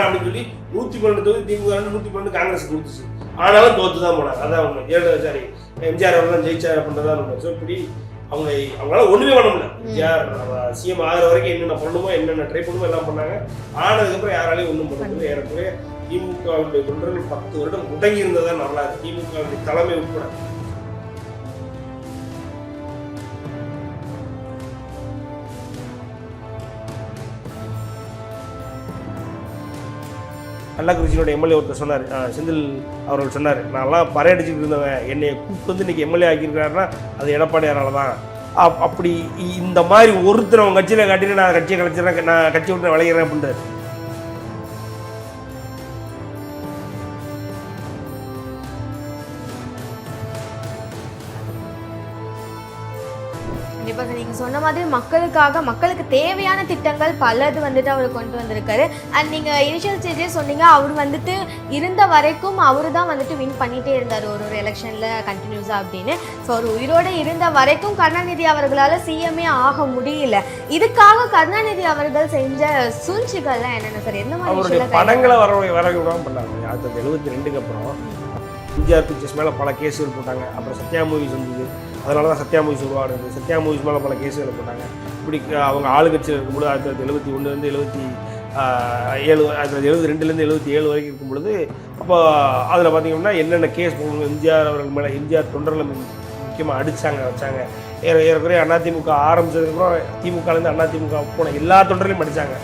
அப்படின்னு சொல்லி நூத்தி பன்னெண்டு தொகுதி திமுக நூத்தி பன்னெண்டு காங்கிரஸ் கொடுத்துச்சு. ஆனாலும் தோத்து தான் போனாங்க. அதான் உண்மை ஏழு சாரி எம்ஜிஆர் அவர்கள் ஜெயிச்சார் அப்படின்றதான் உண்மை ஸோ இப்படி அவங்க அவங்களால ஒண்ணுமே பண்ண முடியல. எம்ஜிஆர் சிஎம் ஆகிற வரைக்கும் என்னென்ன பண்ணணுமோ என்னென்ன ட்ரை பண்ணுமோ எல்லாம் பண்ணாங்க. ஆனதுக்கப்புறம் யாராலையும் ஒன்றும் பண்ண முடியல. ஏறக்குறைய திமுகவுடைய தொண்டர்கள் பத்து வருடம் முடங்கி இருந்ததா நல்லா இருக்கு திமுகவுடைய தலைமை உட்பட. கள்ளக்குறிச்சியோட எம்எல்ஏ ஒருத்தர் சொன்னார். செந்தில் அவர்கள் சொன்னார். நான்லாம் பறையடிச்சுட்டு இருந்தவன். என்னை கூப்பிட்டு வந்து இன்றைக்கி எம்எல்ஏ ஆக்கியிருக்கிறாருன்னா அது எடப்பாடியாரால தான். அப்- அப்படி இ- இந்த மாதிரி ஒருத்தர் அவங்க கட்சியில் காட்டிட்டு நான் கட்சியை கலைச்சிடறேன் நான் கட்சி விட்டு விளையிறேன் அப்படின்றாரு சொன்ன மாதிரி மக்களுக்காக மக்களுக்கு தேவையான திட்டங்கள் பலது வந்துட்டு அவர் கொண்டு வந்திருக்காரு. அண்ட் நீங்க இனிஷியல் ஸ்டேஜே சொன்னீங்க அவர் வந்துட்டு இருந்த வரைக்கும் அவரு தான் வந்துட்டு வின் பண்ணிட்டே இருந்தார் ஒரு ஒரு எலெக்ஷன்ல கண்டினியூஸா அப்படின்னு. ஸோ அவர் உயிரோட இருந்த வரைக்கும் கருணாநிதி அவர்களால சிஎம்ஏ ஆக முடியல. இதுக்காக கருணாநிதி அவர்கள் செஞ்ச சூழ்ச்சிகள்லாம் என்னென்ன சார்? எந்த மாதிரி படங்களை வர வர விடாமல் பண்ணாங்க. ஆயிரத்தி எழுபத்தி ரெண்டுக்கு அப்புறம் எம்ஜிஆர் பிக்சர்ஸ் மேலே பல கேஸுகள் போட்டாங்க. அப்புறம் சத்யா மூவிஸ் வந்தது. அதனால தான் சத்யா மூவிஸ் உருவானது. சத்யா மூவிஸ் மேலே பல கேஸுகளை போட்டாங்க. இப்படி அவங்க ஆளுங்கட்சியில் இருக்கும்போது ஆயிரத்தி தொள்ளாயிரத்தி எழுபத்தி ஒன்றுலேருந்து எழுபத்தி ஏழு ஆயிரத்தி தொள்ளாயிரத்தி எழுபத்தி ரெண்டுலேருந்து எழுபத்தி ஏழு வரைக்கும் இருக்கும் பொழுது அப்போ அதில் பார்த்தீங்கன்னா என்னென்ன கேஸ் எம்ஜிஆர் அவர்கள் மேலே எம்ஜிஆர் தொண்டர்களை முக்கியமாக அடித்தாங்க வச்சாங்க. ஏற ஏறக்குறைய அதிமுக ஆரம்பித்ததுக்கப்புறம் திமுகலேருந்து அதிமுக போன எல்லா தொண்டரையும் அடித்தாங்க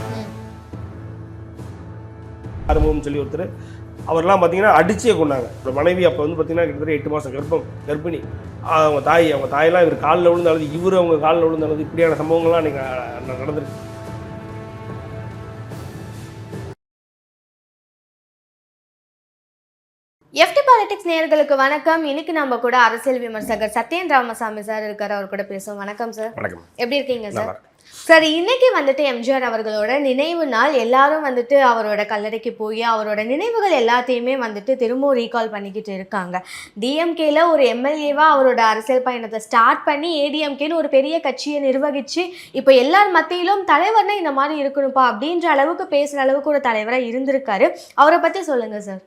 அனுபவம் சொல்லி ஒருத்தர். அவர்லாம் பார்த்தீங்கன்னா அடிச்சே கொண்டாங்க. மனைவி அப்போ வந்து பார்த்தீங்கன்னா கிட்டத்தட்ட எட்டு மாதம் கர்ப்பம் கர்ப்பிணி. அவங்க தாய் அவங்க தாயெல்லாம் இவர் காலில் விழுந்து அழுது இவர் அவங்க காலில் விழுந்து அழுது இப்படியான சம்பவங்கள்லாம் நீங்கள் நடந்திருக்கு. எஃப்டி பாலிடிக்ஸ் நேயர்களுக்கு வணக்கம். இன்னைக்கு நம்ம கூட அரசியல் விமர்சகர் சத்யன் ராமசாமி சார் இருக்காரு. அவர் கூட பேசுவோம். வணக்கம் சார். வணக்கம். எப்படி இருக்கீங்க சார்? சார் இன்னைக்கு வந்துட்டு எம்ஜிஆர் அவர்களோட நினைவு நாள் எல்லாரும் வந்துட்டு அவரோட கல்லறைக்கு போய் அவரோட நினைவுகள் எல்லாத்தையுமே வந்துட்டு திரும்பவும் ரீகால் பண்ணிக்கிட்டு இருக்காங்க. டிஎம்கேல ஒரு எம்எல்ஏவா அவரோட அரசியல் பயணத்தை ஸ்டார்ட் பண்ணி ஏடிஎம்கேன்னு ஒரு பெரிய கட்சியை நிர்வகிச்சு இப்போ எல்லார் மத்தியிலும் தலைவர்னா இந்த மாதிரி இருக்கணும்ப்பா அப்படின்ற அளவுக்கு பேசுகிற அளவுக்கு ஒரு தலைவராக இருந்திருக்காரு. அவரை பற்றி சொல்லுங்க சார்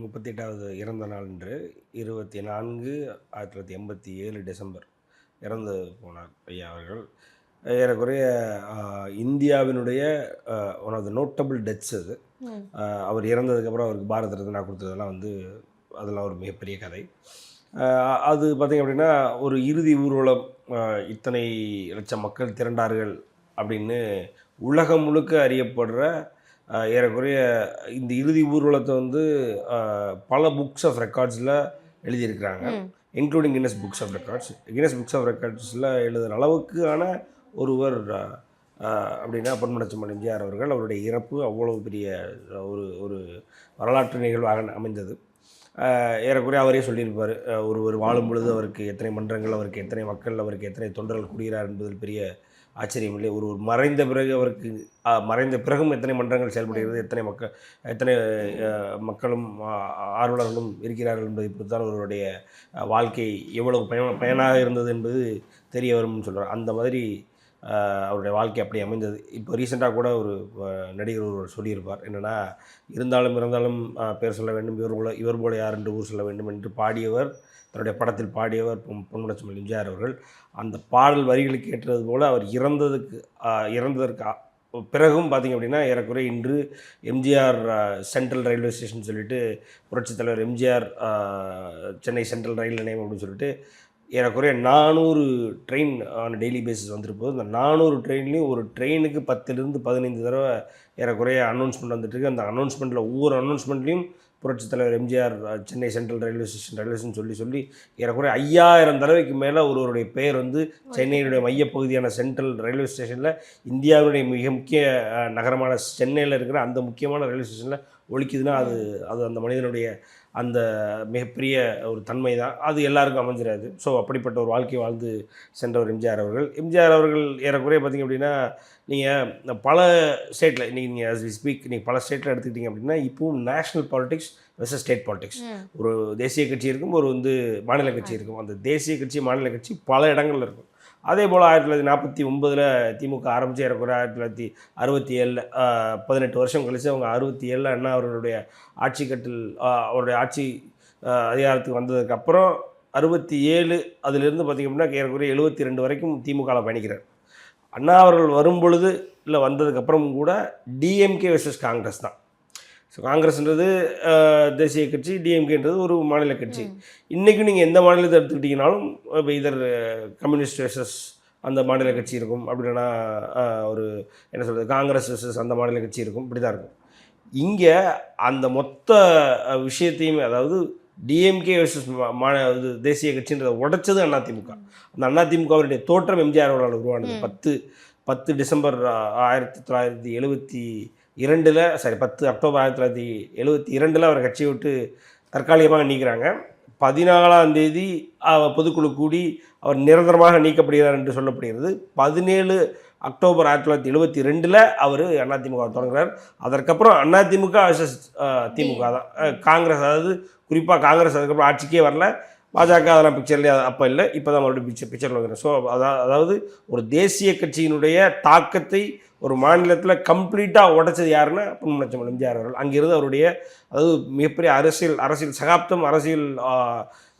முப்பத்தெட்டாவது இறந்த நாள் என்று இருபத்தி நான்கு ஆயிரத்தி தொள்ளாயிரத்தி எண்பத்தி ஏழு டிசம்பர் இறந்து போனார் ஐயா அவர்கள். ஏறக்குறைய இந்தியாவினுடைய one of the notable deaths அது. அவர் இறந்ததுக்கப்புறம் அவருக்கு பாரத ரத்னா கொடுத்ததெல்லாம் வந்து அதெல்லாம் ஒரு மிகப்பெரிய கதை. அது பார்த்திங்க அப்படின்னா ஒரு இறுதி ஊர்வலம் இத்தனை லட்சம் மக்கள் திரண்டார்கள் அப்படின்னு உலகம் முழுக்க அறியப்படுற ஏறக்குறைய இந்த இறுதி ஊர்வலத்தை வந்து பல புக்ஸ் ஆஃப் ரெக்கார்ட்ஸில் எழுதியிருக்கிறாங்க. Including Guinness books of records Guinness books of ரெக்கார்ட்ஸில் எழுதுகிற அளவுக்கான ஒருவர் அப்படின்னா பொன்மனச்சம்மன் எம்ஜிஆர் அவர்கள் அவருடைய இறப்பு அவ்வளவு பெரிய ஒரு ஒரு வரலாற்று நிகழ்வாக அமைந்தது. ஏறக்குறைய அவரே சொல்லியிருப்பார் ஒருவர் வாழும் பொழுது அவருக்கு எத்தனை மன்றங்கள் அவருக்கு எத்தனை மக்கள் அவருக்கு எத்தனை தொண்டர்கள் கூடுகிறார் என்பதில் பெரிய ஆச்சரியம் இல்லை. ஒரு ஒரு மறைந்த பிறகு அவருக்கு மறைந்த பிறகும் எத்தனை மன்றங்கள் செயல்படுகிறது எத்தனை மக்கள் எத்தனை மக்களும் ஆர்வலர்களும் இருக்கிறார்கள் என்பதை பொறுத்தான் அவருடைய வாழ்க்கை எவ்வளவு பயன பயனாக இருந்தது என்பது தெரிய வரும்னு சொல்கிறார் அந்த மாதிரி அவருடைய வாழ்க்கை அப்படி அமைந்தது. இப்போ ரீசெண்டாக கூட ஒரு நடிகர் ஒருவர் சொல்லியிருப்பார். என்னென்னா இருந்தாலும் இருந்தாலும் பேர் சொல்ல வேண்டும். இவர் போல இவர் போல யார் என்று ஊர் சொல்ல வேண்டும் என்று பாடியவர் தன்னுடைய படத்தில் பாடியவர் பொன் எம்ஜிஆர் அவர்கள் அந்த பாடல் வரிகளுக்கு ஏற்றது போல் அவர் இறந்ததுக்கு இறந்ததற்கு பிறகும் பார்த்திங்க அப்படின்னா ஏறக்குறைய இன்று எம்ஜிஆர் சென்ட்ரல் ரயில்வே ஸ்டேஷன் சொல்லிட்டு புரட்சித் தலைவர் எம்ஜிஆர் சென்னை சென்ட்ரல் ரயில் நிலையம் அப்படின்னு சொல்லிட்டு ஏறக்குறைய நானூறு ட்ரெயின் ஆன் டெய்லி பேசிஸ் வந்திருப்போது இந்த நானூறு ட்ரெயின்லேயும் ஒரு ட்ரெயினுக்கு பத்துலேருந்து பதினைந்து தடவை ஏறக்குறைய அனௌன்ஸ்மெண்ட் வந்துட்டு இருக்கு. அந்த அனௌன்ஸ்மெண்ட்டில் ஒவ்வொரு அனௌன்ஸ்மெண்ட்லேயும் புரட்சித் தலைவர் MGR Chennai central railway station railway station சொல்லி சொல்லி ஏறக்குறைய ஐயாயிரம் தடவைக்கு மேலே ஒருவருடைய பெயர் வந்து சென்னையினுடைய மையப்பகுதியான சென்ட்ரல் ரயில்வே ஸ்டேஷனில் இந்தியாவுடைய மிக முக்கிய நகரமான சென்னையில் இருக்கிற அந்த முக்கியமான ரயில்வே ஸ்டேஷனில் ஒழிக்குதுன்னா அது அது அந்த மனிதனுடைய அந்த மிகப்பெரிய ஒரு தன்மை தான் அது எல்லாருக்கும் அமைஞ்சிடாது ஸோ அப்படிப்பட்ட ஒரு வாழ்க்கை வாழ்ந்து சென்றவர் எம்ஜிஆர் அவர்கள். எம்ஜிஆர் அவர்கள் ஏறக்குறைய பார்த்திங்க அப்படின்னா நீங்கள் பல ஸ்டேட்டில் இன்றைக்கி நீங்கள் as we ஸ்பீக் நீங்கள் பல ஸ்டேட்டில் எடுத்துக்கிட்டீங்க அப்படின்னா இப்போவும் national politics versus state politics. ஒரு தேசிய கட்சி இருக்கும் ஒரு வந்து மாநில கட்சி இருக்கும். அந்த தேசிய கட்சி மாநில கட்சி பல இடங்கள்ல இருக்கும். அதே போல் ஆயிரத்தி தொள்ளாயிரத்தி நாற்பத்தி ஒன்பதில் திமுக ஆரம்பித்து ஏறக்குற ஆயிரத்தி தொள்ளாயிரத்தி அறுபத்தி ஏழில் பதினெட்டு வருஷம் கழிச்சு அவங்க அறுபத்தி ஏழில் அண்ணா அவர்களுடைய ஆட்சி கட்டில் அவருடைய ஆட்சி அதிகாரத்துக்கு வந்ததுக்கப்புறம் அறுபத்தி ஏழு அதிலிருந்து பார்த்திங்க அப்படின்னா ஏறக்குறைய எழுபத்தி ரெண்டு வரைக்கும் திமுகவில் பயணிக்கிறார். அண்ணா அவர்கள் வரும் பொழுது இல்லை வந்ததுக்கப்புறமும் கூட டிஎம்கே வெர்சஸ் காங்கிரஸ் தான். ஸோ காங்கிரஸ்ன்றது தேசிய கட்சி டிஎம்கேன்றது ஒரு மாநில கட்சி. இன்றைக்கும் நீங்கள் எந்த மாநிலத்தை எடுத்துக்கிட்டிங்கனாலும் இப்போ இதர் கம்யூனிஸ்ட் வெர்சஸ் அந்த மாநில கட்சி இருக்கும். அப்படின்னா ஒரு என்ன சொல்கிறது காங்கிரஸ் வெர்சஸ் அந்த மாநில கட்சி இருக்கும். இப்படி தான் இருக்கும். இங்கே அந்த மொத்த விஷயத்தையுமே அதாவது டிஎம்கே வெர்சஸ் மா இது தேசிய கட்சின்றதை உடைச்சது அதிமுக அந்த அதிமுகவுடைய தோற்றம் எம்ஜிஆர் அவர்களால் உருவானது. பத்து பத்து டிசம்பர் ஆயிரத்தி தொள்ளாயிரத்தி எழுபத்தி இரண்டில் சாரி பத்து அக்டோபர் ஆயிரத்தி தொள்ளாயிரத்தி எழுபத்தி இரண்டில் அவர் கட்சியை விட்டு தற்காலிகமாக நீக்கிறாங்க. பதினாலாம் தேதி அவர் பொதுக்குழு கூடி அவர் நிரந்தரமாக நீக்கப்படுகிறார் என்று சொல்லப்படுகிறது. பதினேழு அக்டோபர் ஆயிரத்தி தொள்ளாயிரத்தி எழுபத்தி ரெண்டில் அவர் அதிமுக தொடங்குறார். அதற்கப்புறம் அதிமுக வர்சஸ் திமுக தான். காங்கிரஸ் அதாவது குறிப்பாக காங்கிரஸ் அதுக்கப்புறம் ஆட்சிக்கே வரல. பாஜக அதெல்லாம் பிக்சர்லேயே அப்போ இல்லை இப்போ தான் மறுபடியும் பிக்சர் பிக்சரில் வந்துடும் ஸோ அதாவது அதாவது ஒரு தேசிய கட்சியினுடைய தாக்கத்தை ஒரு மாநிலத்தில் கம்ப்ளீட்டாக உடைச்சது யாருன்னா பொன்முனச்சம் எம்ஜிஆர் அவர்கள். அங்கிருந்து அவருடைய அதாவது மிகப்பெரிய அரசியல் அரசியல் சகாப்தம் அரசியல்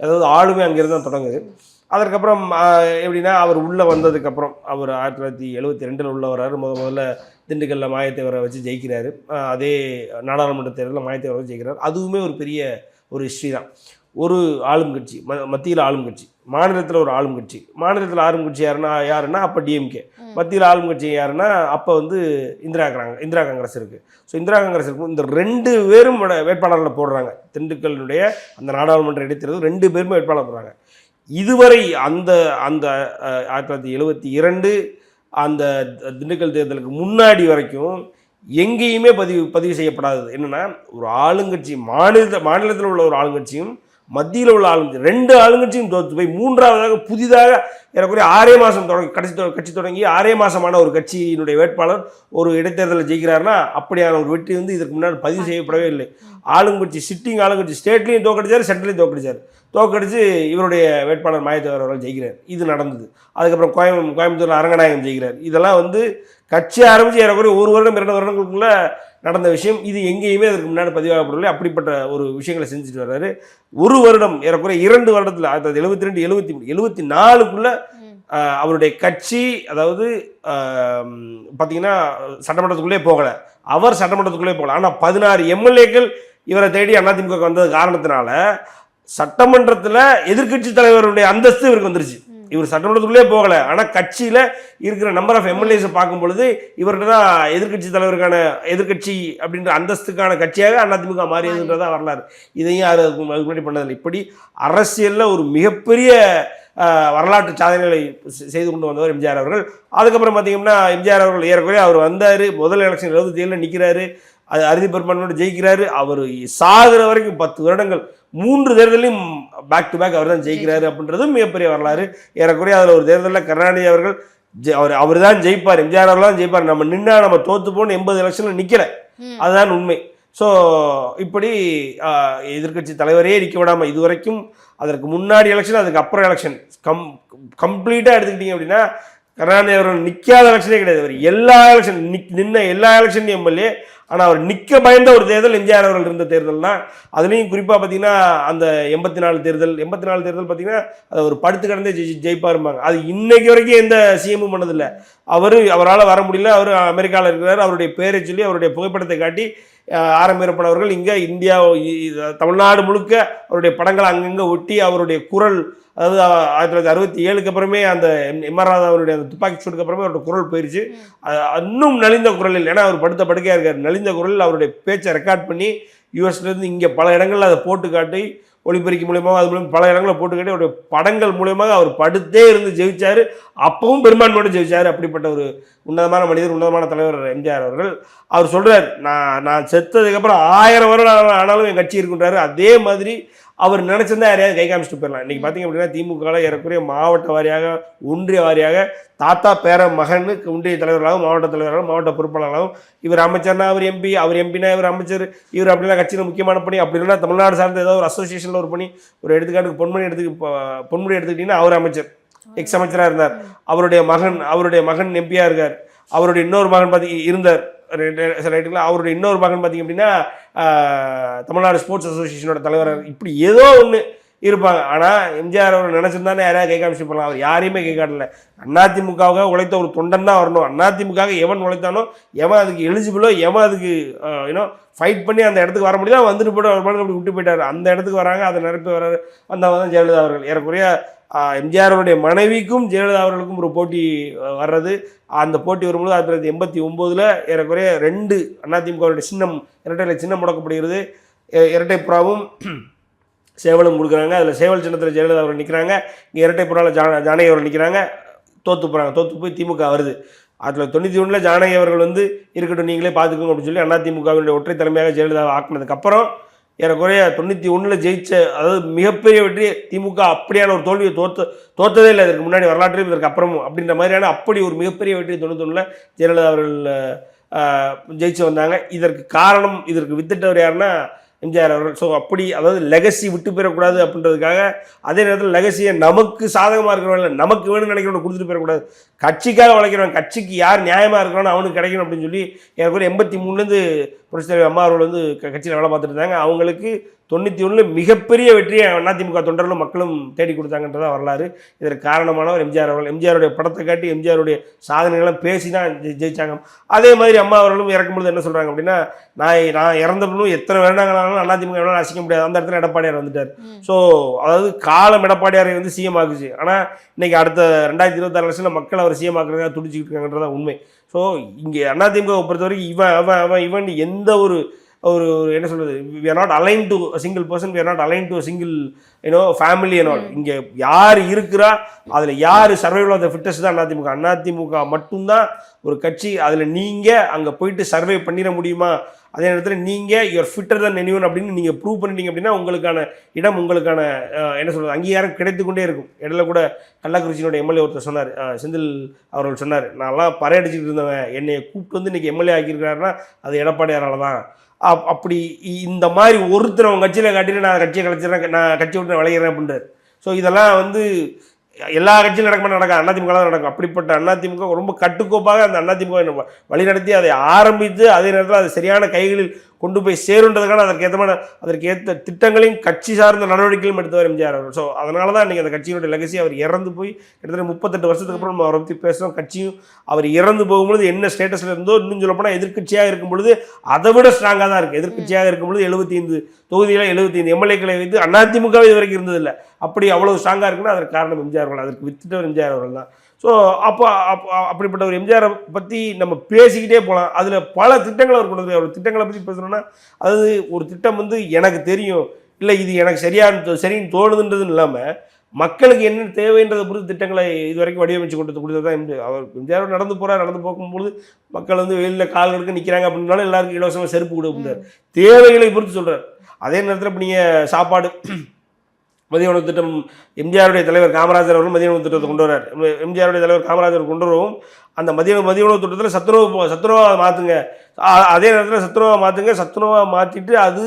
அதாவது ஆளுமை அங்கிருந்து தான் தொடங்குது. அதற்கப்புறம் எப்படின்னா அவர் உள்ளே வந்ததுக்கப்புறம் அவர் ஆயிரத்தி தொள்ளாயிரத்தி எழுபத்தி ரெண்டில் உள்ள வராரு முத முதல்ல திண்டுக்கல்ல மாயத்தேவரை வச்சு ஜெயிக்கிறாரு. அதே நாடாளுமன்ற தேர்தலில் மாயத்தேவரை வச்சு ஜெயிக்கிறார். அதுவுமே ஒரு பெரிய ஒரு ஹிஸ்ட்ரி தான். ஒரு ஆளும் கட்சி ம மத்தியில் ஆளும் கட்சி மாநிலத்தில் ஒரு ஆளும் கட்சி. மாநிலத்தில் ஆளும் கட்சி யாருன்னா யாருன்னா அப்போ டிஎம்கே மத்தியில் ஆளும் கட்சி யாருன்னா அப்போ வந்து இந்திரா காங்க இந்திரா காங்கிரஸ் இருக்குது ஸோ இந்திரா காங்கிரஸ் இருக்கும் இந்த ரெண்டு பேரும் வட- வேட்பாளர்களை போடுறாங்க. திண்டுக்கல்லுடைய அந்த நாடாளுமன்ற இடைத்தேர்தல் ரெண்டு பேருமே வேட்பாளர் போடுறாங்க. இதுவரை அந்த அந்த ஆயிரத்தி தொள்ளாயிரத்தி எழுபத்தி இரண்டு அந்த திண்டுக்கல் தேர்தலுக்கு முன்னாடி வரைக்கும் எங்கேயுமே பதிவு பதிவு செய்யப்படாதது. என்னென்னா ஒரு ஆளுங்கட்சி மாநில மாநிலத்தில் உள்ள ஒரு ஆளுங்கட்சியும் மத்தியில் உள்ள ஆளுங்கட்சி ரெண்டு ஆளுங்கட்சியும் தோற்று போய் மூன்றாவதாக புதிதாக ஏறக்குறைய ஆறே மாதம் தொடங்கி கடைசி கட்சி தொடங்கி ஆறே மாதமான ஒரு கட்சியினுடைய வேட்பாளர் ஒரு இடைத்தேர்தலில் ஜெயிக்கிறாருன்னா அப்படியான ஒரு வெற்றி வந்து இதற்கு முன்னாடி பதிவு செய்யப்படவே இல்லை. ஆளுங்கட்சி சிட்டிங் ஆளுங்கட்சி ஸ்டேட்லேயும் தோக்கடிச்சார் சென்ட்ரலையும் தோக்கடிச்சார். தோக்கடிச்சு இவருடைய வேட்பாளர் மாயத்தேவர் அவர்கள் ஜெயிக்கிறார். இது நடந்தது. அதுக்கப்புறம் கோயம் கோயம்புத்தூரில் அரங்கநாயகம் ஜெயிக்கிறார். இதெல்லாம் வந்து கட்சி ஆரம்பித்து ஏறக்குறைய ஒரு வருடம் இரண்டு வருடங்களுக்குள்ள நடந்த விஷயம். இது எங்கேயுமே அதற்கு முன்னாடி பதிவாகப்படவில்லை. அப்படிப்பட்ட ஒரு விஷயங்களை செஞ்சுட்டு வர்றாரு. ஒரு வருடம் ஏறக்குறைய இரண்டு வருடத்தில் தொள்ளாயிரத்தி எழுபத்தி ரெண்டு எழுபத்தி எழுபத்தி நாலுக்குள்ள அவருடைய கட்சி அதாவது பார்த்தீங்கன்னா சட்டமன்றத்துக்குள்ளே போகலை. அவர் சட்டமன்றத்துக்குள்ளே போகல. ஆனால் பதினாறு எம்எல்ஏக்கள் இவரை தேடி அதிமுக வந்தது காரணத்தினால சட்டமன்றத்தில் எதிர்க்கட்சி தலைவருடைய அந்தஸ்து இவருக்கு வந்துருச்சு. இவர் சட்டமன்றத்துக்குள்ளே போகலை. ஆனால் கட்சியில் இருக்கிற நம்பர் ஆஃப் எம்எல்ஏஸை பார்க்கும் பொழுது இவர்கிட்ட தான் எதிர்க்கட்சி தலைவருக்கான எதிர்க்கட்சி அப்படின்ற அந்தஸ்துக்கான கட்சியாக அதிமுக மாறியதுன்றதா வரலாறு. இதையும் யாரும் அதுக்கு முன்னாடி பண்ணதில்லை. இப்படி அரசியலில் ஒரு மிகப்பெரிய வரலாற்று சாதனைகளை செய்து கொண்டு வந்தவர் எம்ஜிஆர் அவர்கள். அதுக்கப்புறம் பார்த்தீங்கன்னா எம்ஜிஆர் அவர்கள் ஏறக்குறைய அவர் வந்தார். முதல் எலெக்ஷன் எழுபத்தி ஏழில் நிற்கிறாரு அது அறுதி பெரும்பான்மையோடு ஜெயிக்கிறாரு. அவர் சாகிற வரைக்கும் பத்து வருடங்கள் மூன்று தேர்தலையும் பேக் டு பேக் அவர் தான் ஜெயிக்கிறாரு அப்படின்றதும் மிகப்பெரிய வரலாறு. ஏறக்குறைய அதில் ஒரு தேர்தலில் கருணாநிதி அவர்கள் அவர் அவர் தான் ஜெயிப்பார். எம்ஜிஆர் அவர்கள் தான் ஜெயிப்பார். நம்ம நின்னா நம்ம தோத்து போன்னு எண்பது எலெக்ஷனில் நிற்கல. அதுதான் உண்மை. ஸோ இப்படி எதிர்க்கட்சி தலைவரே நிற்க விடாமல் இதுவரைக்கும் அதற்கு முன்னாடி எலெக்ஷன் அதுக்கு அப்புறம் எலெக்ஷன். கம் கம்ப்ளீட்டாக எடுத்துக்கிட்டீங்க அப்படின்னா கருணாநிதி அவர்கள் நிற்காத எலெக்ஷனே கிடையாது. அவர் எல்லா எலெக்ஷன் நிக் நின்ன எல்லா எலெக்ஷன்லையும் எம்எல்ஏ ஆனால் அவர் நிற்க பயந்த ஒரு தேர்தல் எம்ஜிஆர் அவர்கள் இருந்த தேர்தல் தான் அதுலேயும் குறிப்பாக பார்த்தீங்கன்னா அந்த எண்பத்தி நாலு தேர்தல் எண்பத்தி நாலு தேர்தல் பார்த்தீங்கன்னா அதை ஒரு படுத்து கிடந்தே ஜெயி ஜெயிப்பாருமாங்க அது இன்னைக்கு வரைக்கும் எந்த சிஎம்மும் பண்ணதில்லை. அவர் அவரால் வர முடியல. அவர் அமெரிக்காவில் இருக்கிறார். அவருடைய பேரை சொல்லி அவருடைய புகைப்படத்தை காட்டி ஆரம்பிப்பனவர்கள் இங்கே இந்தியா தமிழ்நாடு முழுக்க அவருடைய படங்களை அங்கங்கே ஒட்டி அவருடைய குரல் அதாவது ஆயிரத்தி தொள்ளாயிரத்தி அறுபத்தி ஏழுக்கு அப்புறமே அந்த எம் எம் ஆர் ராதா அவருடைய அந்த துப்பாக்கி சூட்டுக்கு அப்புறமே அவருடைய குரல் போயிருச்சு. அது இன்னும் நலிந்த குரலில் ஏன்னா அவர் படுத்த படுக்கையாக இருக்கார் நலிந்த குரலில் அவருடைய பேச்சை ரெக்கார்ட் பண்ணி யூஎஸ்லேருந்து இங்கே பல இடங்களில் அதை போட்டு காட்டி ஒளிபெருக்கி மூலியமாக அது மூலியம் பல இடங்களில் போட்டுக்கிட்டே காட்டி அவருடைய படங்கள் மூலியமாக அவர் படுத்தே இருந்து ஜெயிச்சார். அப்பவும் பெரும்பான்மையோடு ஜெயிச்சார். அப்படிப்பட்ட ஒரு உன்னதமான மனிதர் உன்னதமான தலைவர் எம்ஜிஆர் அவர்கள். அவர் சொல்கிறார் நான் நான் செத்ததுக்கப்புறம் ஆயிரம் வருடம் ஆனாலும் என் கட்சி இருக்கின்றார். அதே மாதிரி அவர் நினைச்சிருந்தா யாரையாவது கை காமிச்சிட்டு போயிடலாம். இன்னைக்கு பார்த்தீங்க அப்படின்னா திமுக ஏறக்குறைய மாவட்ட வாரியாக ஒன்றிய வாரியாக தாத்தா பேர மகனுக்கு ஒன்றிய தலைவர்களாகவும் மாவட்ட தலைவர்களாகவும் மாவட்ட பொறுப்பாளர்களாகவும் இவர் அமைச்சர்னா அவர் எம்பி அவர் எம்பினா இவர் அமைச்சர் இவர் அப்படின்னா கட்சியில் முக்கியமான பணி. அப்படி இல்லைன்னா தமிழ்நாடு சார்ந்த ஏதோ ஒரு அசோசியேஷனில் ஒரு பணி ஒரு எடுத்துக்காட்டுக்கு பொன்மணி எடுத்துக்கு இப்போ பொன்முடி எடுத்துக்கிட்டிங்கன்னா அவர் அமைச்சர் எக்ஸ் அமைச்சராக இருந்தார். அவருடைய மகன் அவருடைய மகன் எம்பியாக இருக்கார். அவருடைய இன்னொரு மகன் பார்த்தி இருந்தார். ரைட்டுங்களா அவருடைய இன்னொரு மகன் பார்த்திங்க அப்படின்னா தமிழ்நாடு ஸ்போர்ட்ஸ் அசோசியேஷனோட தலைவர். இப்படி ஏதோ ஒன்று இருப்பாங்க. ஆனால் எம்ஜிஆர் அவர் நினச்சிருந்தானே யாராவது கை காமிச்சு போகலாம் அவர் யாரையுமே கை காட்டல. அதிமுகவுக்காக உழைத்த ஒரு தொண்டன் தான் வரணும். அதிமுகவுக்காக எவன் உழைத்தானோ எவன் அதுக்கு எலிஜிபிளோ எவன் அதுக்கு யூனோ ஃபைட் பண்ணி அந்த இடத்துக்கு வர முடியாது வந்துட்டு போய்ட்டு அவர் பாட்டு அப்படி விட்டு போயிட்டார். அந்த இடத்துக்கு வராங்க அதை நிரப்பி வர்றாரு வந்தவங்க தான் ஜெயலலிதா அவர்கள். ஏறக்குறைய எம்ஜிஆருடைய எம்ஜிஆர் அவருடைய மனைவிக்கும் ஜெயலலிதா அவர்களுக்கும் ஒரு போட்டி வர்றது. அந்த போட்டி வரும்போது ஆயிரத்தி தொள்ளாயிரத்தி எண்பத்தி ஒம்போதில் ஏறக்குறைய ரெண்டு அதிமுகவுடைய சின்னம் இரட்டையில் சின்னம் முடக்கப்படுகிறது. எ- இரட்டை புறாவும் சேவலும் கொடுக்குறாங்க. அதில் சேவல் சின்னத்தில் ஜெயலலிதா அவர்கள் நிற்கிறாங்க இங்கே இரட்டை புறாவில் ஜா ஜானகி அவர்கள் நிற்கிறாங்க தோற்று போகிறாங்க தோற்று போய் திமுக வருது. அதில் தொண்ணூற்றி ஒன்றில் ஜானகி அவர்கள் வந்து இருக்கட்டும் நீங்களே பார்த்துக்கோங்க அப்படின்னு சொல்லி அதிமுகவினுடைய ஒற்றை தலைமையாக ஜெயலலிதாவை ஆக்கினதுக்கப்புறம் ஏறக்குறைய தொண்ணூற்றி ஒன்றில் ஜெயிச்ச அதாவது மிகப்பெரிய வெற்றி திமுக அப்படியான ஒரு தோல்வியை தோற்று தோற்றதே இல்லை. இதற்கு முன்னாடி வரலாற்றிலும் இதற்கு அப்புறமும் அப்படின்ற மாதிரியான அப்படி ஒரு மிகப்பெரிய வெற்றி தொண்ணூத்தொன்னில் ஜெயலலிதா அவர்கள் ஜெயிச்சு வந்தாங்க. இதற்கு காரணம் இதற்கு வித்திட்டவர் யாருன்னா எம்ஜிஆர் அவர்கள். ஸோ அப்படி அதாவது லெகசி விட்டு போயிடக்கூடாது அப்படின்றதுக்காக அதே நேரத்தில் லெகசியை நமக்கு சாதகமாக இருக்கிறவங்க நமக்கு வேணும்னு நினைக்கிறவங்க கொடுத்துட்டு போயிடக்கூடாது கட்சிக்காக உழைக்கிறவன் கட்சிக்கு யார் நியாயமாக இருக்கிறானோ அவனுக்கு கிடைக்கணும் அப்படின்னு சொல்லி எனக்கு ஒரு எண்பத்தி மூணுலேருந்து புரட்சி தலைவர் அம்மா அவர்கள் வந்து கட்சியில் வேலை பார்த்துட்டு இருந்தாங்க. அவங்களுக்கு தொண்ணூற்றி ஒன்றில் மிகப்பெரிய வெற்றியை அதிமுக தொண்டர்களும் மக்களும் தேடி கொடுத்தாங்கன்றதா வரலாறு. இதற்கு காரணமானவர் எம்ஜிஆர் அவர்கள். எம்ஜிஆருடைய படத்தை காட்டி எம்ஜிஆருடைய சாதனைகளும் பேசி தான் ஜெயிச்சாங்க. அதே மாதிரி அம்மா அவர்களும் இறக்கும்பொழுது என்ன சொல்கிறாங்க அப்படின்னா நான் நான் இறந்த பின்னும் எத்தனை வருடங்களாலும் அதிமுக வேணாலும் அசிக்க முடியாது. அந்த இடத்துல எடப்பாடியார் வந்துட்டார். ஸோ அதாவது காலம் எடப்பாடியாரை வந்து சிஎம் ஆக்குச்சு. ஆனால் இன்னைக்கு அடுத்த ரெண்டாயிரத்தி இருபத்தாறு லட்சத்தில் மக்கள் அவர் சிஎம் ஆக்குறதுக்காக துடிச்சிக்கிட்டு இருக்காங்கன்றதா உண்மை. ஸோ இங்கே அதிமுகவை பொறுத்த வரைக்கும் இவன் அவன் அவன் இவன் எந்த ஒரு ஒரு ஒரு என்ன சொல்றது? We are not align to single person we are not align to single you know family and all. இங்கே யார் இருக்கிறா அதில் யார் சர்வைவல் ஆஃப் த ஃபிட்டஸ்ட் தான் அதிமுக. அதிமுக மட்டும்தான் ஒரு கட்சி அதில் நீங்கள் அங்கே போயிட்டு சர்வை பண்ணிட முடியுமா? அதே நேரத்தில் நீங்கள் யுவர் ஃபிட்டர் தான் நினைவன் அப்படின்னு நீங்கள் ப்ரூவ் பண்ணிட்டீங்க அப்படின்னா உங்களுக்கான இடம் உங்களுக்கான என்ன சொல்கிறது அங்கீகாரம் கிடைத்து கொண்டே இருக்கும். இடையில கூட கள்ளக்குறிச்சியினோட எம்எல்ஏ ஒருத்தர் சொன்னார். செந்தில் அவர்கள் சொன்னார் நான்லாம் பறையடிச்சிட்டு இருந்தவன். என்னை கூப்பிட்டு வந்து இன்றைக்கி எம்எல்ஏ ஆக்கியிருக்காருன்னா அது எடப்பாடியாரால தான். அப் அப்படி இ- இந்த மாதிரி ஒருத்தர் அவங்க கட்சியில் கட்டிட்டு நான் கட்சியை கலைச்சிடறேன் நான் கட்சி விட்டு விளையிறேன் அப்படின்றார். ஸோ இதெல்லாம் வந்து எல்லா கட்சியும் நடக்க நடக்கும் அதிமுக தான் நடக்கும். அப்படிப்பட்ட அதிமுக ரொம்ப கட்டுக்கோப்பாக அந்த அதிமுக வழிநடத்தி அதை ஆரம்பித்து அதே நேரத்தில் அது சரியான கைகளில் கொண்டு போய் சேருன்றதுக்கான அதற்கேற்றமான அதற்கு ஏற்ற திட்டங்களையும் கட்சி சார்ந்த நடவடிக்கைகளும் எடுத்தவர் எம்ஜிஆர் அவர்கள் ஸோ அதனால தான் இன்றைக்கி அந்த கட்சியினுடைய லெகசி அவர் இறந்து போய் கிட்டத்தட்ட முப்பத்தெட்டு வருஷத்துக்கு அப்புறம் நம்ம அவரை பற்றி பேசுகிறோம் கட்சியும் அவர் இறந்து போகும்பொழுது என்ன ஸ்டேட்டஸில் இருந்தோ இன்னும் சொல்லப்போனால் எதிர்க்கட்சியாக இருக்கும் பொழுது அதை விட ஸ்ட்ராங்காக தான் இருக்குது எதிர்க்கட்சியாக இருக்கும் பொழுது எழுபத்தி ஐந்து தொகுதியில் எழுபத்தி ஐந்து எம்எல்ஏக்களை வைத்து அதிமுகவே இது வரைக்கும் இருந்ததில்லை. அப்படி அவ்வளோ ஸ்ட்ராங்காக இருக்குன்னா அதற்கு காரணம் எம்ஜிஆர் அவர்கள் அதற்கு வித்திட்டவர் எம்ஜிஆர் அவர்கள் தான். ஸோ அப்போ அப்போ அப்படிப்பட்ட ஒரு எம்ஜிஆரை பற்றி நம்ம பேசிக்கிட்டே போகலாம் அதில் பல திட்டங்கள் அவர் கொண்டு அவர் திட்டங்களை பற்றி பேசணும்னா அது ஒரு திட்டம் வந்து எனக்கு தெரியும். இல்லை இது எனக்கு சரியான சரின்னு தோணுதுன்றதுன்னு இல்லாமல் மக்களுக்கு என்ன தேவைன்றதை பொறுத்து திட்டங்களை இது வரைக்கும் வடிவமைச்சு கொண்டு கொடுத்தது தான் எம்ஜிஆர். அவர் எம்ஜிஆர் நடந்து போகிறார் நடந்து போகும்பொழுது மக்கள் வந்து வெளியில் கால் எடுக்க நிற்கிறாங்க அப்படின்னாலும் எல்லாருக்கும் இலவசமாக செருப்பு கொடுக்க தேவைகளை பொறுத்து சொல்கிறார் அதே நேரத்தில் இப்போ நீங்கள் சாப்பாடு மதிய உணவு திட்டம் எம்ஜிஆருடைய தலைவர் காமராஜர் அவர்கள் மதிய உணவு திட்டத்தை கொண்டு வரார் எம்ஜிஆருடைய தலைவர் காமராஜர் கொண்டு வரவும். அந்த மதிய மதிய உணவு திட்டத்தில் சத்துணவு சத்துணவாக மாற்றுங்க அதே நேரத்தில் சத்துணவாக மாற்றுங்க சத்துணவாக மாற்றிட்டு அது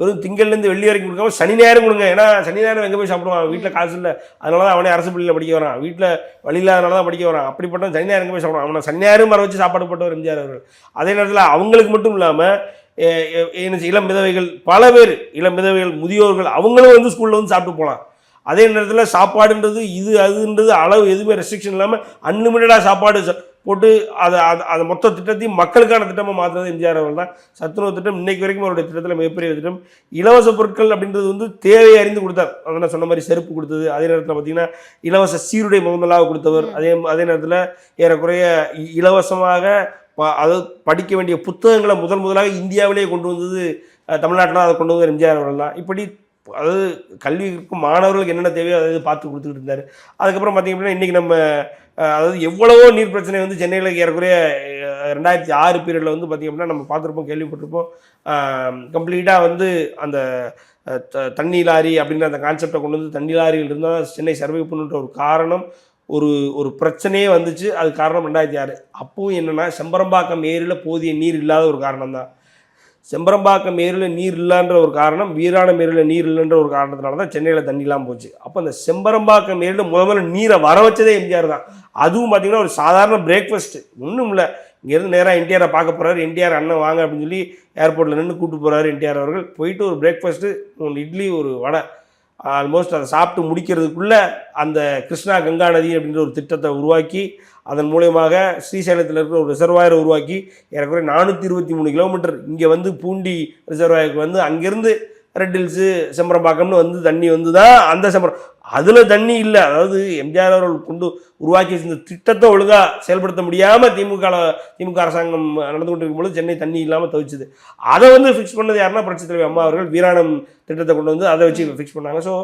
வெறும் திங்கள்லேருந்து வெள்ளி வரைக்கும் கொடுக்காம சனி நேரம் கொடுங்க. ஏன்னா சனி நேரம் எங்கே போய் சாப்பிடுவான்? வீட்டில் காசு இல்லை. அதனால தான் அவனே அரசு பள்ளியில் படிக்க வரான். வீட்டில் வழி இல்லாதனால தான் படிக்க வரான். அப்படிப்பட்ட சனி நேரம் எங்கே போய் சாப்பிடுவான்? அவனை சனி நேரம் வர வச்சு சாப்பாடு போட்டவர் எம்ஜிஆர் அவர்கள். அதே நேரத்தில் அவங்களுக்கு மட்டும் இல்லாமல் என்ன இளம் விதவைகள் பல பேர் இளம் விதவைகள் முதியோர்கள் அவங்களும் வந்து ஸ்கூலில் வந்து சாப்பிட்டு போகலாம். அதே நேரத்தில் சாப்பாடுன்றது இது அதுன்றது அளவு எதுவுமே ரெஸ்ட்ரிக்ஷன் இல்லாமல் அன்லிமிட்டடாக சாப்பாடு ச- போட்டு அதை அதை அதை மொத்த திட்டத்தையும் மக்களுக்கான திட்டமாக மாற்றுறது எம்ஜிஆர் அவர்கள் தான். சத்துணவு திட்டம் இன்னைக்கு வரைக்கும் அவருடைய திட்டத்தில் மிகப்பெரிய திட்டம். இலவச பொருட்கள் அப்படின்றது வந்து தேவையை அறிந்து கொடுத்தார். அதை நான் சொன்ன மாதிரி செருப்பு கொடுத்தது. அதே நேரத்தில் பார்த்தீங்கன்னா இலவச சீருடை முதலாக கொடுத்தவர். அதே அதே நேரத்தில் ஏறக்குறைய இ- இலவசமாக அதாவது படிக்க வேண்டிய புத்தகங்களை முதல் முதலாக இந்தியாவிலேயே கொண்டு வந்தது தமிழ்நாட்டில் அதை கொண்டு வந்தது எம்ஜிஆர் அவர்கள் தான். இப்படி அதாவது கல்விக்கும் மாணவர்களுக்கு என்னென்ன தேவையோ அதை பார்த்து கொடுத்துக்கிட்டு இருந்தார். அதுக்கப்புறம் பார்த்திங்க அப்படின்னா இன்றைக்கி நம்ம அதாவது எவ்வளவோ நீர் பிரச்சனை வந்து சென்னையில் ஏறக்குறைய ரெண்டாயிரத்தி ஆறு பீரியடில் வந்து பார்த்திங்க அப்படின்னா நம்ம பார்த்துருப்போம் கேள்விப்பட்டிருப்போம். கம்ப்ளீட்டாக வந்து அந்த த- தண்ணி லாரி அப்படின்ற அந்த கான்செப்டை கொண்டு வந்து தண்ணி லாரியில் இருந்தால் சென்னை சர்வை பண்ணுன்ற ஒரு காரணம். ஒரு ஒரு பிரச்சனையே வந்துச்சு. அது காரணம் ரெண்டாயிரத்தி ஆறு. அப்பவும் என்னென்னா செம்பரம்பாக்கம் ஏரியில் போதிய நீர் இல்லாத ஒரு காரணம் தான் செம்பரம்பாக்கம் ஏரியில் நீர் இல்லைன்ற ஒரு காரணம் வீராணம் ஏரியில் நீர் இல்லைன்ற ஒரு காரணத்தினால தான் சென்னையில் தண்ணிலாம் போச்சு. அப்போ அந்த செம்பரம்பாக்கம் ஏரியில் முதல்ல நீரை வர வச்சதே எம்ஜிஆர் தான். அதுவும் பார்த்திங்கன்னா ஒரு சாதாரண பிரேக்ஃபாஸ்ட்டு ஒன்றும் இல்லை. இங்கேருந்து நேராக என்டிஆரை பார்க்க போகிறாரு என்டிஆர் அண்ணன் வாங்க அப்படின்னு சொல்லி ஏர்போர்ட்டில் நின்று கூப்பிட்டு போகிறாரு என்டிஆர் அவர்கள். போயிட்டு ஒரு பிரேக்ஃபாஸ்ட்டு ஒன்று இட்லி ஒரு வடை. ஆல்மோஸ்ட் அதை சாப்பிட்டு முடிக்கிறதுக்குள்ளே அந்த கிருஷ்ணா கங்கா நதி அப்படின்ற ஒரு திட்டத்தை உருவாக்கி அதன் மூலயமாக ஸ்ரீசைலத்தில் இருக்கிற ஒரு ரிசர்வாயரை உருவாக்கி ஏறக்குறைய நானூற்றி இருபத்தி மூணு கிலோமீட்டர் இங்கே வந்து பூண்டி ரிசர்வாயருக்கு வந்து அங்கேருந்து ரெட் ஹில்ஸு செம்பரம்பாக்கம்னு வந்து தண்ணி வந்து தான் அந்த செம்பரம் அதில் தண்ணி இல்லை. அதாவது எம்ஜிஆர் அவர்கள் கொண்டு உருவாக்கி இந்த திட்டத்தை ஒழுங்காக செயல்படுத்த முடியாமல் திமுக திமுக அரசாங்கம் நடந்து கொண்டிருக்கும் போது சென்னை தண்ணி இல்லாமல் தவிச்சுது. அதை வந்து ஃபிக்ஸ் பண்ணது யாருன்னா புரட்சித் தலைவர் அம்மா அவர்கள் வீராணம் திட்டத்தை கொண்டு வந்து அதை வச்சு ஃபிக்ஸ் பண்ணாங்க. ஸோ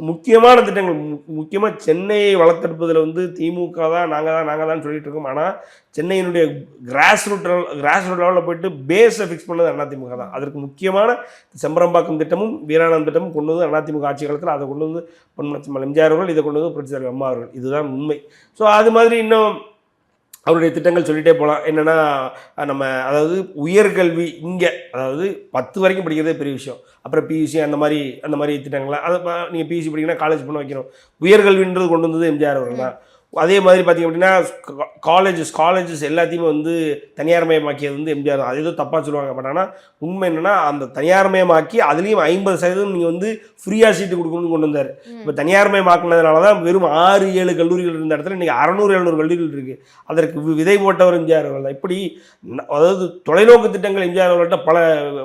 முக்கியமான திட்டங்கள். முக்கியமாக சென்னையை வளர்த்தெடுப்பதில் வந்து திமுக தான் நாங்கள் தான் நாங்கள் தான் சொல்லிட்டு இருக்கோம். ஆனால் சென்னையினுடைய கிராஸ் ரூட் கிராஸ் ரூட் லெவலில் போயிட்டு பேஸை ஃபிக்ஸ் பண்ணது அதிமுக தான். அதற்கு முக்கியமான செம்பரம்பாக்கம் திட்டமும் வீராணம் திட்டமும் கொண்டு வந்து அதிமுக ஆட்சி காலத்தில் அதை கொண்டு வந்து பொன்மனச்சம்மல் எம்ஜிஆர் அவர்கள் இதை கொண்டு வந்து புரட்சி தலைவர் அம்மா அவர்கள். இதுதான் உண்மை. ஸோ அது மாதிரி இன்னும் அவருடைய திட்டங்கள் சொல்லிகிட்டே போகலாம் என்னென்னா நம்ம அதாவது உயர்கல்வி இங்கே அதாவது பத்து வரைக்கும் படிக்கிறதே பெரிய விஷயம். அப்புறம் பியூசி அந்த மாதிரி அந்த மாதிரி திட்டங்கள்லாம் அதை நீங்கள் பியூசி படிக்கணும் காலேஜ் பண்ண வைக்கணும். உயர்கல்வின்றது கொண்டு வந்தது எம்ஜிஆர் அவர்கள் தான். அதே மாதிரி பார்த்திங்க அப்படின்னா காலேஜஸ் காலேஜஸ் எல்லாத்தையுமே வந்து தனியார்மயமாக்கியது வந்து எம்ஜிஆர் தான். அது ஏதோ தப்பாக சொல்லுவாங்க. பட் ஆனால் உண்மை என்னென்னா அந்த தனியார்மயமாக்கி அதுலேயும் ஐம்பது சதவீதம் நீங்கள் வந்து ஃப்ரீயாக சீட்டு கொடுக்கணும்னு கொண்டு வந்தார். இப்போ தனியார்மயமாக்குனதுனால தான் வெறும் ஆறு ஏழு கல்லூரிகள் இருந்த இடத்துல இன்றைக்கி அறநூறு எழுநூறு கல்லூரிகள் இருக்குது அதற்கு விதை போட்டவர் எம்ஜிஆர் அவர்கள் இப்படி அதாவது தொலைநோக்கு திட்டங்கள் எம்ஜிஆர் அவர்கள்ட்ட பல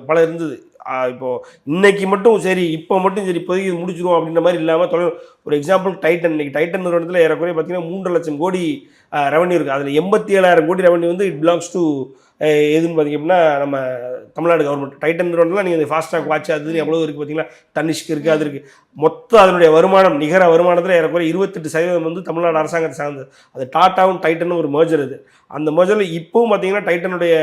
பல இருந்தது. இப்போது இன்னைக்கு மட்டும் சரி இப்போ மட்டும் சரி இப்போதைக்கு இது அப்படின்ற மாதிரி இல்லாமல் தொலை ஒரு எக்ஸாம்பிள் டைட்டன் இன்னைக்கு டைட்டன் நிறுவனத்தில் ஏறக்குறைய பார்த்தீங்கன்னா மூன்று லட்சம் கோடி ரெவன்யூ இருக்குது அதில் எண்பத்தி ஏழாயிரம் கோடி ரெவன்யூ வந்து இட் பிலாங்ஸ் டு எதுன்னு பார்த்தீங்க அப்படின்னா நம்ம தமிழ்நாடு கவர்மெண்ட் டைட்டன் நிறுவனத்தில் நீங்கள் ஃபாஸ்ட்ராக் வாட்ச் அது எவ்வளோ இருக்குது பார்த்தீங்களா தனிஷ்க்கு இருக்குது அது இருக்குது மொத்தம் அதனுடைய வருமானம் நிகர வருமானத்தில் ஏறக்குறைய இருபத்தெட்டு சதவீதம் வந்து தமிழ்நாடு அரசாங்கத்தை சார்ந்தது. அது டாட்டாவும் டைட்டனும் ஒரு மோஜர் இது. அந்த மோஜரில் இப்போவும் பார்த்தீங்கன்னா டைட்டனுடைய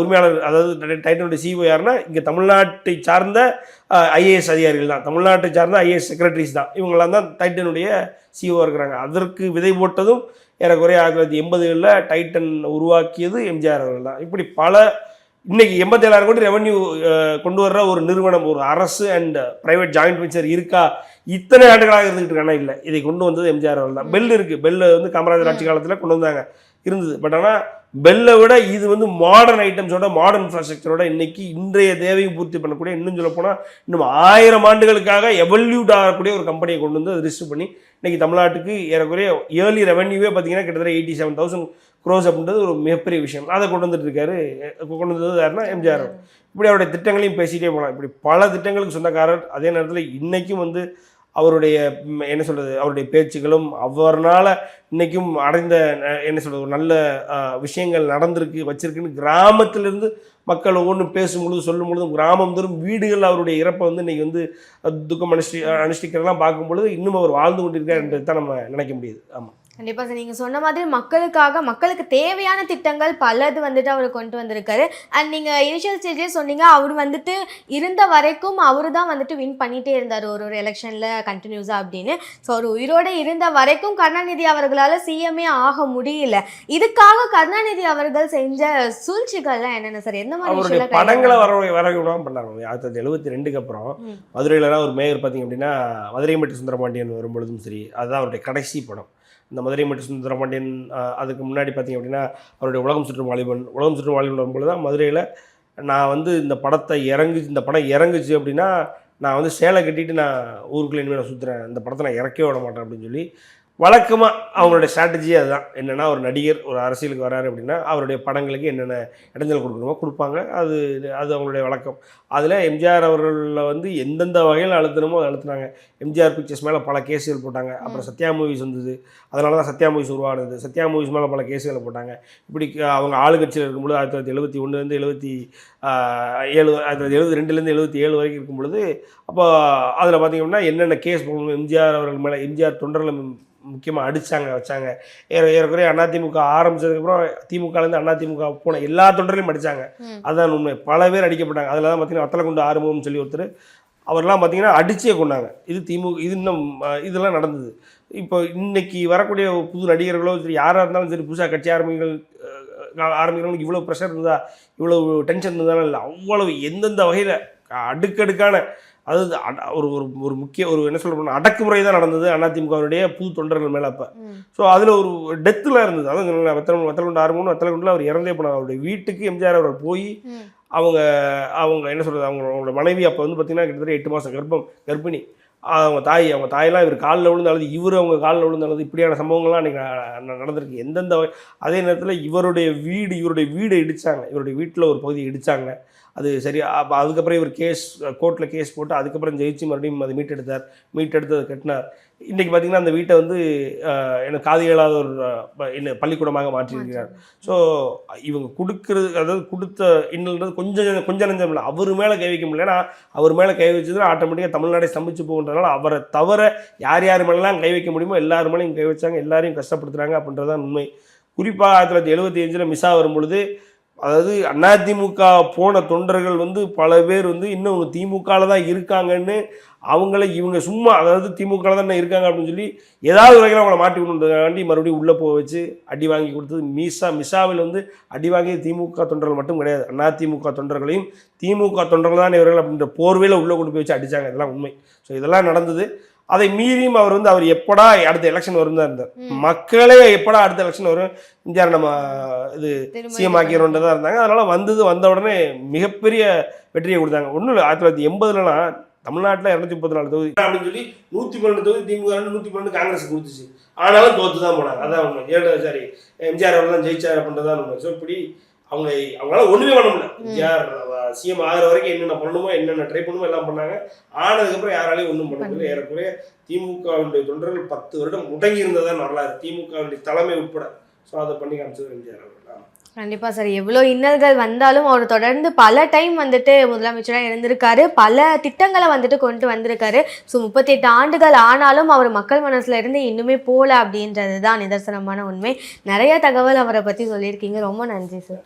உரிமையாளர் அதாவது டைட்டனுடைய சிஓ யாருன்னா இங்கே தமிழ்நாட்டை சார்ந்த ஐஏஎஸ் அதிகாரிகள் தான். தமிழ்நாட்டை சார்ந்த ஐஏஎஸ் செக்ரட்டரிஸ் தான். இவங்களாம் தான் டைட்டனுடைய சிஓ இருக்கிறாங்க. அதற்கு விதை போட்டதும் ஏறக்குறைய ஆயிரத்தி தொள்ளாயிரத்தி எண்பதுகளில் டைட்டன் உருவாக்கியது எம்ஜிஆர் அவர்கள் தான். இப்படி பல இன்னைக்கு எண்பத்தேழாயிரம் கோடி ரெவன்யூ கொண்டு வர்ற ஒரு நிறுவனம் ஒரு அரசு அண்ட் ப்ரைவேட் ஜாயிண்ட் வெஞ்சர் இருக்கா? இத்தனை ஆண்டுகளாக இருந்துகிட்டு இருக்கானா இல்லை. இதை கொண்டு வந்தது எம்ஜிஆர் அவர்கள் தான். பெல் இருக்குது பெல் வந்து காமராஜர் ஆட்சி காலத்தில் கொண்டு வந்தாங்க இருந்தது. பட் ஆனால் பெல்லை விட இது வந்து மாடர்ன் ஐட்டம்ஸோட மாடர்ன் இன்ஃப்ராஸ்ட்ரக்சரோட இன்னைக்கு இன்றைய தேவையும் பூர்த்தி பண்ணக்கூடிய இன்னும் சொல்ல போனால் இன்னும் ஆயிரம் ஆண்டுகளுக்காக எவல்யூட் ஆகக்கூடிய ஒரு கம்பெனியை கொண்டு வந்து அதை ரிஜிஸ்டர் பண்ணி இன்னைக்கு தமிழ்நாட்டுக்கு ஏறக்குறைய இயர்லி ரெவன்யூவே பார்த்தீங்கன்னா கிட்டத்தட்ட எயிட்டி செவன் தௌசண்ட் க்ரோஸ் அப்படின்றது ஒரு மிகப்பெரிய விஷயம். அதை கொண்டு வந்துட்டு இருக்காரு. கொண்டு வந்தது யாருன்னா எம்ஜிஆர். இப்படி அவருடைய திட்டங்களையும் பேசிகிட்டே போகலாம். இப்படி பல திட்டங்களுக்கு சொந்தக்காரர். அதே நேரத்தில் இன்னைக்கும் வந்து அவருடைய என்ன சொல்கிறது அவருடைய பேச்சுகளும் அவர்னால் இன்றைக்கும் அடைந்த என்ன சொல்கிறது நல்ல விஷயங்கள் நடந்திருக்கு வச்சிருக்குன்னு கிராமத்திலிருந்து மக்கள் ஒவ்வொன்றும் பேசும்பொழுது சொல்லும் பொழுதும் கிராமம் தோறும் வீடுகள் அவருடைய இறப்பை வந்து இன்றைக்கி வந்து துக்கம் அனுஷ்டி அனுஷ்டிக்கிறதெல்லாம் பார்க்கும் பொழுது இன்னும் அவர் வாழ்ந்து கொண்டிருக்கார் என்றது தான் நம்ம நினைக்க முடியுது. ஆமாம் கண்டிப்பா சார். நீங்க சொன்ன மாதிரி மக்களுக்காக மக்களுக்கு தேவையான திட்டங்கள் பலது வந்துட்டு அவர் கொண்டு வந்திருக்காரு. அண்ட் நீங்க இனிஷியல் ஸ்டேஜ்லேயே சொன்னீங்க அவர் வந்துட்டு இருந்த வரைக்கும் அவரு தான் வந்துட்டு வின் பண்ணிட்டே இருந்தார் ஒரு ஒரு எலெக்ஷன்ல கண்டினியூஸா அப்படின்னு. ஸோ அவர் உயிரோட இருந்த வரைக்கும் கருணாநிதி அவர்களால சிஎம்ஏ ஆக முடியல. இதுக்காக கருணாநிதி அவர்கள் செஞ்ச சூழ்ச்சிகள்லாம் என்னென்ன சார்? எந்த மாதிரி படங்களை வர வர விடாமல் பண்ணாங்க. ஆயிரத்தி தொள்ளாயிரத்தி எழுபத்தி ரெண்டுக்கு அப்புறம் ம். மதுரையிலலாம் ஒரு மேயர் பார்த்தீங்க அப்படின்னா மதுரை மட்டு சுந்தரபாண்டியன் வரும்பொழுதும் சரி அதுதான் அவருடைய கடைசி படம். இந்த மதுரை மட்டு சுந்தரபாண்டியன் அதுக்கு முன்னாடி பார்த்தீங்க அப்படின்னா அவருடைய உலகம் சுற்றும் வாலிபன். உலகம் சுற்றும் வாலிபன் வரும்பொழுது தான் மதுரையில் நான் வந்து இந்த படத்தை இறங்கு இந்த படம் இறங்குச்சு அப்படின்னா நான் வந்து சேலை கட்டிட்டு நான் ஊருக்குள்ளே இனிமேல் நான் சுற்றுறேன் இந்த படத்தை நான் இறக்கவே விட மாட்டேன் அப்படின்னு சொல்லி வழக்கமாக அவங்களுடைய ஸ்ட்ராட்டஜி அதுதான். என்னென்னா ஒரு நடிகர் ஒரு அரசியலுக்கு வராரு அப்படின்னா அவருடைய படங்களுக்கு என்னென்ன இடைஞ்சல் கொடுக்கணுமோ கொடுப்பாங்க. அது அது அவங்களுடைய வழக்கம். அதில் எம்ஜிஆர் அவர்களில் வந்து எந்தெந்த வகையில் அழுத்தணுமோ அதை அழுத்தினாங்க. எம்ஜிஆர் பிக்சர்ஸ் மேலே பல கேஸுகள் போட்டாங்க. அப்புறம் சத்யா மூவிஸ் வந்தது. அதனால தான் சத்யா மூவிஸ் உருவானது. சத்யா மூவிஸ் மேலே பல கேஸுகளை போட்டாங்க. இப்படி அவங்க ஆளுங்கட்சியில் இருக்கும்பொழுது ஆயிரத்தி தொள்ளாயிரத்தி எழுபத்தி ஒன்றுலேருந்து எழுபத்தி ஏழு ஆயிரத்தி தொள்ளாயிரத்தி எழுபத்தி ரெண்டுலேருந்து எழுபத்தி ஏழு வரைக்கும் இருக்கும் பொழுது அப்போ அதில் பார்த்தீங்கன்னா என்னென்ன கேஸ் போகணும் எம்ஜிஆர் அவர்கள் மேலே எம்ஜிஆர் தொண்டர்கள் முக்கியமாக அடிச்சாங்க வச்சாங்க. ஏற ஏறக்குறைய அதிமுக ஆரம்பிச்சதுக்கப்புறம் திமுகலேருந்து அதிமுக போன எல்லா தொண்டரையும் அடிச்சாங்க. ம். அதுதான் உண்மை. பல பேர் அடிக்கப்பட்டாங்க. அதில் தான் பார்த்தீங்கன்னா வத்தலக்குண்டு ஆறுமுகம் சொல்லி ஒருத்தர் அவர்லாம் பார்த்தீங்கன்னா அடிச்சே கொண்டாங்க. இது திமுக இது இன்னும் இதெல்லாம் நடந்தது. இப்போ இன்னைக்கு வரக்கூடிய புது நடிகர்களோ சரி யாராக இருந்தாலும் சரி புதுசாக கட்சி ஆரம்பிகள் ஆரம்பிக்கிறவங்களுக்கு இவ்வளோ ப்ரெஷர் இருந்தா இவ்வளோ டென்ஷன் இருந்தாலும் இல்லை. அவ்வளவு எந்தெந்த வகையில் அடுக்கடுக்கான அட- ஒரு ஒரு ஒரு முக்கிய ஒரு என்ன சொல்ல அடக்குமுறை தான் நடந்தது. அதிமுகவுடைய புது தொண்டர்கள் மேலே அப்போ. ஸோ அதில் ஒரு டெத்தில் இருந்தது. அதாவது வத்தல வத்தலகுண்டு ஆறு மூணு வத்தலகுண்டில் அவர் இறந்தே போனார். அவருடைய வீட்டுக்கு எம்ஜிஆர் அவர்கள் போய். அவங்க அவங்க என்ன சொல்கிறது அவங்களோட மனைவி அப்போ வந்து பார்த்தீங்கன்னா கிட்டத்தட்ட எட்டு மாதம் கர்ப்பம் கர்ப்பிணி. அவங்க தாய் அவங்க தாயெல்லாம் இவர் காலில் விழுந்து அழுது இவர் அவங்க காலில் விழுந்து அழுது இப்படியான சம்பவங்கள்லாம் அன்றைக்கி நடந்திருக்கு. எந்தெந்த அதே நேரத்தில் இவருடைய வீடு இவருடைய வீடை இடிச்சாங்க. இவருடைய வீட்டில் ஒரு பகுதியை இடிச்சாங்க. அது சரி அப்போ அதுக்கப்புறம் இவர் கேஸ் கோர்ட்டில் கேஸ் போட்டு அதுக்கப்புறம் ஜெயிச்சு மறுபடியும் அதை மீட்டெடுத்தார். மீட்டெடுத்து அதை கட்டினார். இன்றைக்கி பார்த்தீங்கன்னா அந்த வீட்டை வந்து என்ன காது இயலாத ஒரு என்ன பள்ளிக்கூடமாக மாற்றியிருக்கிறார். ஸோ இவங்க கொடுக்கறது அதாவது கொடுத்த இன்னல்ன்றது கொஞ்சம் கொஞ்சம் நஞ்சம் இல்லை. அவர் மேலே கை வைக்க முடியல. ஏன்னா அவர் மேலே கை வச்சதுன்னா ஆட்டோமேட்டிக்காக தமிழ்நாடே ஸ்தம்பிச்சு போகுன்றதுனால அவரை தவிர யார் யார் மேலாம் கை வைக்க முடியுமோ எல்லார் மேலேயும் கை வச்சாங்க எல்லாரையும் கஷ்டப்படுத்துறாங்க அப்படின்றதான் உண்மை. குறிப்பாக ஆயிரத்தி தொள்ளாயிரத்தி எழுபத்தி அஞ்சில் மிஸ்ஸா வரும்பொழுது அதாவது அதிமுக போன தொண்டர்கள் வந்து பல பேர் வந்து இன்னும் அவங்க திமுகவில் தான் இருக்காங்கன்னு அவங்கள இவங்க சும்மா அதாவது திமுகவில் தான் இருக்காங்க அப்படின்னு சொல்லி ஏதாவது வகையில் அவங்கள மாட்டி விடணுன்றதுக்காண்டி மறுபடியும் உள்ளே போக வச்சு அடி வாங்கி கொடுத்தது. மீசா மிசாவில் வந்து அடி வாங்கி திமுக தொண்டர்கள் மட்டும் கிடையாது. அதிமுக தொண்டர்களையும் திமுக தொண்டர்கள் தான் இவர்கள் அப்படின்ற போர்வையில் உள்ளே கொண்டு போய் வச்சு அடித்தாங்க இதெல்லாம் உண்மை. ஸோ இதெல்லாம் நடந்தது. அதை மீறியும் அவர் வந்து அவர் எப்படா அடுத்த எலெக்ஷன் வரும் தான் இருந்தார். மக்களே எப்படா அடுத்த எலெக்ஷன் வரும் இந்தியாவில் நம்ம இது சிஎம் ஆக்கியரோன்ற தான் இருந்தாங்க. அதனால் வந்தது வந்த உடனே மிகப்பெரிய வெற்றியை கொடுத்தாங்க. ஒன்றும் இல்லை ஆயிரத்தி தொள்ளாயிரத்தி எண்பதுலலாம் தமிழ்நாட்டில் இரநூத்தி முப்பத்தி நாலு தொகுதி. அப்படின்னு சொல்லி நூற்றி பன்னெண்டு தொகுதி திமுக நூற்றி பன்னெண்டு காங்கிரஸ் கொடுத்துச்சு. ஆனாலும் தோத்து தான் போனாங்க. அதான் உண்மை. ஏழு சாரி எம்ஜிஆர் அவர் தான் ஜெயிச்சார் அப்படின்றதான் உண்மை. ஸோ இப்படி அவங்க அவங்களால ஒன்றுமே பண்ண முடியல. எம்ஜிஆர் சிஎம் ஆகிற வரைக்கும் என்னென்ன பண்ணணுமோ என்னென்ன ட்ரை பண்ணணுமோ எல்லாம் பண்ணாங்க. ஆனதுக்கப்புறம் யாராலையும் ஒன்றும் பண்ண முடியல. ஏறக்குறைய திமுகவுடைய தொண்டர்கள் பத்து வருடம் முடங்கி இருந்ததான் வரலாறு. திமுகவுடைய தலைமை உட்பட. ஸோ அதை பண்ணி காமிச்சது எம்ஜிஆர் அவர்கள் சார். எவ்வளோ இன்னல்கள் வந்தாலும் அவர் தொடர்ந்து பல டைம் வந்துட்டு முதலமைச்சராக இருந்திருக்காரு. பல திட்டங்களை வந்துட்டு கொண்டு வந்திருக்காரு. ஸோ முப்பத்தெட்டு ஆண்டுகள் ஆனாலும் அவர் மக்கள் மனசுல இருந்து இன்னுமே போல அப்படின்றது தான் நிதர்சனமான உண்மை. நிறைய தகவல் அவரை பத்தி சொல்லியிருக்கீங்க. ரொம்ப நன்றி சார்.